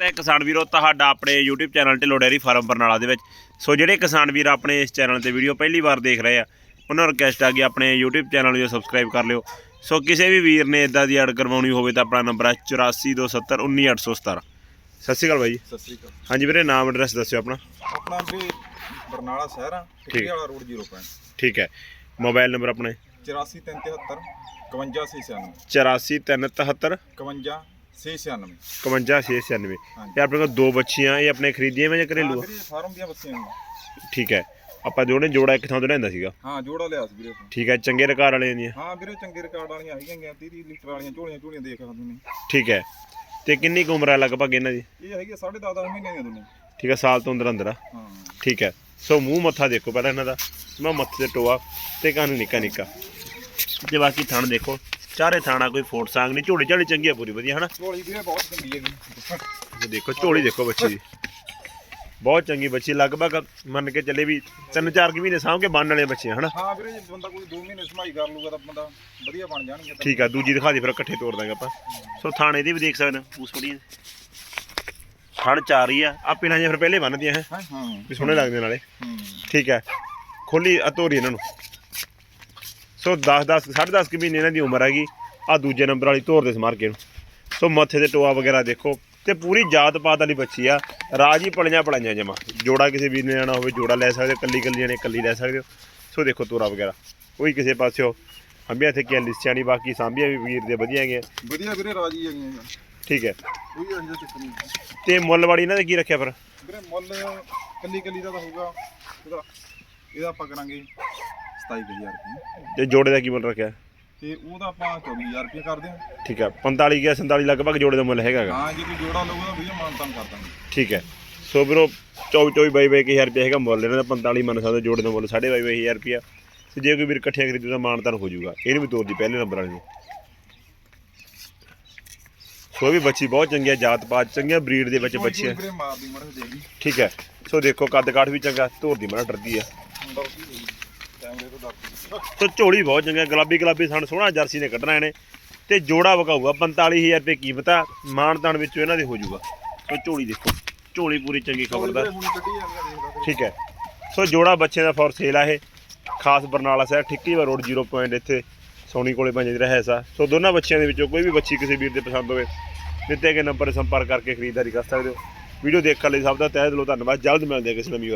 ਤੇ ਕਿਸਾਨ ਵੀਰੋ ਤੁਹਾਡਾ ਆਪਣੇ YouTube channel Dhillon dairy farm Barnala ਦੇ ਵਿੱਚ। ਸੋ ਜਿਹੜੇ ਕਿਸਾਨ ਵੀਰ ਆਪਣੇ ਇਸ ਚੈਨਲ ਤੇ ਵੀਡੀਓ ਪਹਿਲੀ ਵਾਰ ਦੇਖ ਰਹੇ ਆ ਉਹਨਾਂ ਨੂੰ ਰਿਕਵੈਸਟ ਆ ਕਿ ਆਪਣੇ YouTube ਚੈਨਲ ਨੂੰ ਸਬਸਕ੍ਰਾਈਬ ਕਰ ਲਿਓ। ਸੋ ਕਿਸੇ ਵੀ ਵੀਰ ਨੇ ਇਦਾਂ ਦੀ ਐਡ ਕਰਵਾਉਣੀ ਹੋਵੇ ਤਾਂ ਆਪਣਾ ਨੰਬਰ ਹੈ 8427191817 ਸਤਿ ਸ਼੍ਰੀ ਅਕਾਲ ਬਾਈ ਸਤਿ ਸ੍ਰੀ ਅਕਾਲ। ਹਾਂਜੀ ਵੀਰੇ ਨਾਮ ਐਡਰੈਸ ਦੱਸਿਓ ਆਪਣਾ। ਆਪਣਾ ਵੀਰੇ ਬਰਨਾਲਾ ਸ਼ਹਿਰ ਆ ਟਿੱਕੀ ਵਾਲਾ ਰੋਡ 05 ਠੀਕ ਹੈ। ਮੋਬਾਈਲ ਨੰਬਰ ਆਪਣੇ? 8473 51696 8437 51696 51696 ਹਾਂਜੀ। ਇਹ ਆਪਣੇ ਕੋਲ ਦੋ ਬੱਚੀਆਂ ਇਹ ਆਪਣੇ ਖਰੀਦੀਆਂ ਮੈਂ ਜਾਂ ਘਰੇਲੂ ਆ? ਵੀਰੇ ਫਾਰਮ ਦੀਆਂ ਬੱਸੀਆਂ ਨੇ। ਠੀਕ ਹੈ। ਆਪਾਂ ਜੋੜੇ ਜੋੜਾ ਇੱਕ ਥਾਂ ਤੋਂ ਲੈਂਦਾ ਸੀਗਾ। ਹਾਂ ਜੋੜਾ ਲਿਆ ਸੀ ਵੀਰੇ ਆਪਾਂ। ਠੀਕ ਹੈ ਚੰਗੇ ਰਕਾਰ ਵਾਲੇ ਦੀਆਂ। ਹਾਂ ਵੀਰੇ ਚੰਗੇ ਰਿਕਾਰਡ ਵਾਲੀਆਂ ਹੈਗੀਆਂ ਗੀਆਂ 30 ਲੀਟਰ ਵਾਲੀਆਂ ਝੋਲੀਆਂ ਝੋਲੀਆਂ ਦੇਖ ਸਕਦੇ ਨੇ। ਠੀਕ ਹੈ। ਤੇ ਕਿੰਨੀ ਕੁ ਉਮਰ ਹੈ ਲਗਭਗ ਇਹਨਾਂ ਦੀ? ਇਹ ਹੈਗੀ 10.5 10 ਮਹੀਨਿਆਂ ਦੀਆਂ ਦੋਨੋਂ। ਠੀਕ ਹੈ ਸਾਲ ਤੋਂ ਅੰਦਰ ਅੰਦਰ ਆ। ਹਾਂ। ਠੀਕ ਹੈ। ਸੋ ਮੂੰਹ ਮੱਥਾ ਦੇਖੋ ਪਹਿਲਾਂ ਇਹਨਾਂ ਦਾ। ਮੈਂ ਮੱਥੇ ਤੇ ਟੋਆ ਤੇ ਕੰਨ ਨਿੱਕਾ ਨਿੱਕਾ। ਤੇ ਬਾਕੀ ਥਣ ਦੇਖੋ। ਚਾਰੇ ਥਾਣਾ ਕੋਈ ਫੋਟ ਸਾਂਗ ਨਹੀਂ ਝੋਲੀ ਝਾਲੀ ਚੰਗੀ ਆ ਪੂਰੀ ਵਧੀਆ ਹਨਾ? ਝੋਲੀ ਵੀਰੇ ਬਹੁਤ ਚੰਗੀ ਹੈਗੀ ਦੇਖੋ ਝੋਲੀ ਦੇਖੋ ਬੱਚੀ। ਦੀ ਬਹੁਤ ਚੰਗੀ ਬੱਚੀ ਲਗਭਗ ਮੰਨ ਕੇ ਚੱਲੇ ਵੀ ਤਿੰਨ ਚਾਰ ਕੁ ਮਹੀਨੇ ਸਾਂਭ ਕੇ ਬੰਨ ਵਾਲੇ ਬੱਚੇ ਆ, ਹਨਾ? ਹਾਂ ਵੀਰੇ ਜੇ ਬੰਦਾ ਕੋਈ 2 ਮਹੀਨੇ ਸਮਾਈ ਕਰ ਲੂਗਾ ਤਾਂ ਬੰਦਾ ਵਧੀਆ ਬਣ ਜਾਣਗੇ। ਠੀਕ ਆ ਦੂਜੀ ਦਿਖਾ ਦੀ ਫਿਰ ਇਕੱਠੇ ਤੋੜ ਦਾਂਗੇ ਆਪਾਂ। ਸੋ ਥਾਣੇ ਦੀ ਵੀ ਦੇਖ ਸਕਦੇ ਹੋ ਪੂਸ ਥੋੜੀ ਥਣ ਚਾਰ ਹੀ ਆ ਆ ਪਿਣਾ ਜਿਹਾ ਫਿਰ ਪਹਿਲੇ ਬੰਨਦੀਆਂ ਹੈ? ਹਾਂ ਹਾਂ। ਵੀ ਸੋਹਣੇ ਲੱਗਦੇ ਨਾਲੇ। ਠੀਕ ਹੈ ਖੋਲੀ ਅਤੋਰੀ ਇਹਨਾਂ ਨੂੰ। ਸੋ 10 10 10.5 ਕਿ ਮਹੀਨੇ ਇਹਨਾਂ ਦੀ ਉਮਰ ਹੈਗੀ ਆ ਦੂਜੇ ਨੰਬਰ ਵਾਲੀ ਧੋਰ ਦੇ ਸਮਾਰ ਕੇ ਨੂੰ। ਸੋ ਮੱਥੇ ਤੇ ਟੋਆ ਵਗੈਰਾ ਦੇਖੋ ਤੇ ਪੂਰੀ ਜਾਤ ਪਾਤ ਵਾਲੀ ਬੱਚੀ ਆ ਰਾਜ ਹੀ ਪਲੀਆਂ ਪਲਾਈਆਂ ਜਮਾ। ਜੋੜਾ ਕਿਸੇ ਵੀਰ ਨੇ ਲੈਣਾ ਹੋਵੇ ਜੋੜਾ ਲੈ ਸਕਦੇ ਹੋ ਕੱਲੀ ਕੱਲੀ ਨੇ ਕੱਲੀ ਲੈ ਸਕਦੇ ਹੋ। ਸੋ ਦੇਖੋ ਤੋਰਾ ਵਗੈਰਾ ਕੋਈ ਕਿਸੇ ਪਾਸਿਓ ਹੰਬੀਆਂ ਤੇ ਕੀ ਲਿਸਟਾਂ ਨਹੀਂ ਬਾਕੀ ਸਾਂਭੀਆਂ ਵੀ ਵੀਰ ਦੇ ਵਧੀਆ ਹੈਗੀਆਂ। ਵਧੀਆ ਵੀਰੇ ਰਾਜੀ ਹੈਗੀਆਂ। ਠੀਕ ਹੈ। ਕੋਈ ਇਹੋ ਜਿਹਾ ਚੱਕਰ ਨਹੀਂ ਤੇ ਮੁੱਲ ਵਾਲੀ ਇਹਨਾਂ ਦੇ ਕੀ ਰੱਖਿਆ ਫਿਰ? ਵੀਰੇ ਮੁੱਲ ਕੱਲੀ ਕੱਲੀ ਦਾ ਤਾਂ ਹੋਊਗਾ ਇਹਦਾ ਇਹਦਾ ਆਪਾਂ ਕਰਾਂਗੇ। 27000 ਰੁਪਏ। ਤੇ ਜੋੜੇ ਦਾ ਕੀ ਮੁੱਲ ਰੱਖਿਆ? ਤੇ ਉਹਦਾ ਆਪਾਂ 24000 ਰੁਪਏ ਕਰਦੇ ਹਾਂ। ਠੀਕ ਹੈ 45 ਗਿਆ 47 ਲਗਭਗ ਜੋੜੇ ਦਾ ਮੁੱਲ ਹੈਗਾ ਗਾ। ਹਾਂ ਜੇ ਕੋਈ ਜੋੜਾ ਲਊਗਾ ਤਾਂ ਵਧੀਆ ਮਾਨਤਾਨ ਕਰ ਦਾਂਗੇ ਠੀਕ ਹੈ ਸੋ ਵੀਰੋ 24 24 ਬਾਈ ਬਾਈ ਹਜ਼ਾਰ ਰੁਪਏ ਹੈਗਾ ਮੁੱਲ। ਇਹਨਾਂ ਦਾ 45 ਮੰਨ ਸਕਦੇ ਹੋ, ਜੋੜੇ ਦਾ ਮੁੱਲ 22 ਹਜ਼ਾਰ ਰੁਪਿਆ ਤੇ ਜੇ ਕੋਈ ਵੀਰ ਇਕੱਠੇ ਖਰੀਦੂ ਤਾਂ ਮਾਨਤਾਨ ਹੋ ਜਾਊਗਾ। ਇਹਨੂੰ ਵੀ ਤੋਰ ਦੀ ਪਹਿਲੇ ਨੰਬਰ ਵਾਲੀ ਨੂੰ ਸੋ ਇਹ ਵੀ ਬੱਚੀ ਬਹੁਤ ਚੰਗੀ ਹੈ ਜਾਤ ਪਾਤ ਚੰਗੀਆਂ ਬਰੀਡ ਦੇ ਵਿੱਚ ਬੱਚੀ ਹੈ ਵੀਰੇ ਮਾਰਦੀ ਮੜ ਦੇਗੀ ਠੀਕ ਹੈ ਸੋ ਦੇਖੋ ਕੱਦ ਕਾਠ ਵੀ ਚੰਗਾ ਧੋਰ ਦੀ ਮੜਾ ਡਰਦੀ ਆ। ਤੋਂ ਸੋ ਝੋਲੀ ਬਹੁਤ ਚੰਗਾ ਗੁਲਾਬੀ ਗੁਲਾਬੀ ਸਣ ਸੋਹਣਾ ਜਰਸੀ ਨੇ ਕੱਢਣਾ ਇਹਨੇ। ਤੇ ਜੋੜਾ ਵਕਾਊਗਾ 45000 ਰੁਪਏ ਕੀਮਤ ਆ ਮਾਨਤਾਨ ਵਿੱਚੋਂ ਇਹਨਾਂ ਦੇ ਹੋ ਜਾਊਗਾ। ਸੋ ਝੋਲੀ ਦੇਖੋ ਝੋਲੀ ਪੂਰੀ ਚੰਗੀ ਦੇਖ ਲਾ ਠੀਕ ਹੈ। ਸੋ ਜੋੜਾ ਬੱਚੇ ਦਾ ਫੋਰ ਸੇਲ ਆ ਇਹ ਖਾਸ ਬਰਨਾਲਾ ਸ਼ਹਿਰ ਠਿੱਕੀਵਾ ਰੋਡ 0 ਪੁਆਇੰਟ ਇੱਥੇ ਸੋਨੀ ਕੋਲੇ ਪੰਜ ਦੀ ਰਹਿਸ ਆ ਸੋ ਦੋਨਾਂ ਬੱਚਿਆਂ ਦੇ ਵਿੱਚੋਂ ਕੋਈ ਵੀ ਬੱਚੀ ਕਿਸੇ ਵੀਰ ਦੇ ਪਸੰਦ ਹੋਵੇ ਦਿੱਤੇ ਗਏ ਨੰਬਰ 'ਤੇ ਸੰਪਰਕ ਕਰਕੇ ਖਰੀਦਦਾਰੀ ਕਰ ਸਕਦੇ ਹੋ। ਵੀਡੀਓ ਦੇਖਣ ਲਈ ਸਭ ਦਾ ਤਹਿ ਦਿਲੋਂ ਧੰਨਵਾਦ। ਜਲਦ ਮਿਲਦੇ ਹਾਂ ਕਿਸੇ ਨਵੀਂ